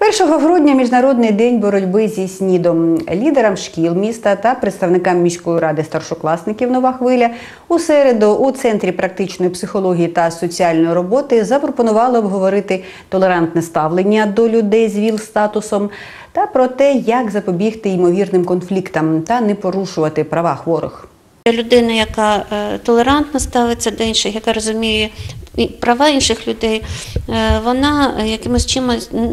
1 грудня міжнародний день боротьби зі снідом. Лідерам шкіл міста та представникам міської ради старшокласників Нова хвиля у середу у центрі практичної психології та соціальної роботи запропонували обговорити толерантне ставлення до людей з ВІЛ статусом та про те, як запобігти ймовірним конфліктам та не порушувати права хворих. Людина, яка е, толерантно ставиться до інших, яка розуміє і права інших людей, е, вона якимось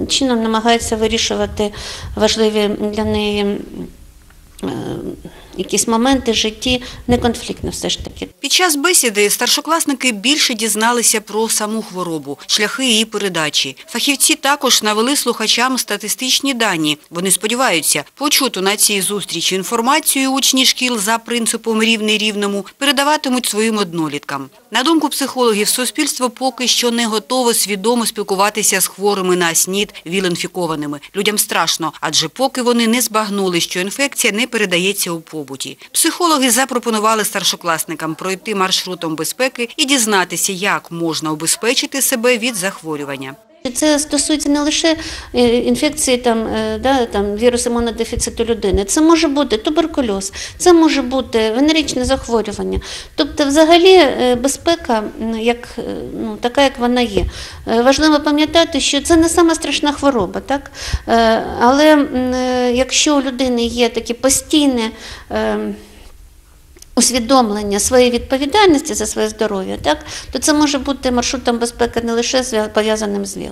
чином намагається вирішувати важливі для неї якісь моменти в житті, неконфліктно все ж таки. Під час бесіди старшокласники більше дізналися про саму хворобу, шляхи її передачі. Фахівці також навели слухачам статистичні дані. Вони сподіваються, почуту на цій зустрічі інформацію учні шкіл за принципом рівний рівному передаватимуть своїм одноліткам. На думку психологів, суспільство поки що не готове свідомо спілкуватися з хворими на СНІД віл-інфікованими. Людям страшно, адже поки вони не збагнули, що інфекція не передається у побуті. Психологи запропонували старшокласникам пройти маршрутом безпеки і дізнатися, як можна убезпечити себе від захворювання. Це стосується не лише е, інфекції там, е, да, там, вірусу імунодефіциту людини. Це може бути туберкульоз, це може бути венеричне захворювання. Тобто, взагалі, е, безпека, як, ну, така, як вона є. Важливо пам'ятати, що це не сама страшна хвороба, так? Але якщо у людини є такі постійні. Усвідомлення своєї відповідальності за своє здоров'я, так, то це може бути маршрутом безпеки не лише пов'язаним з ВІЛ.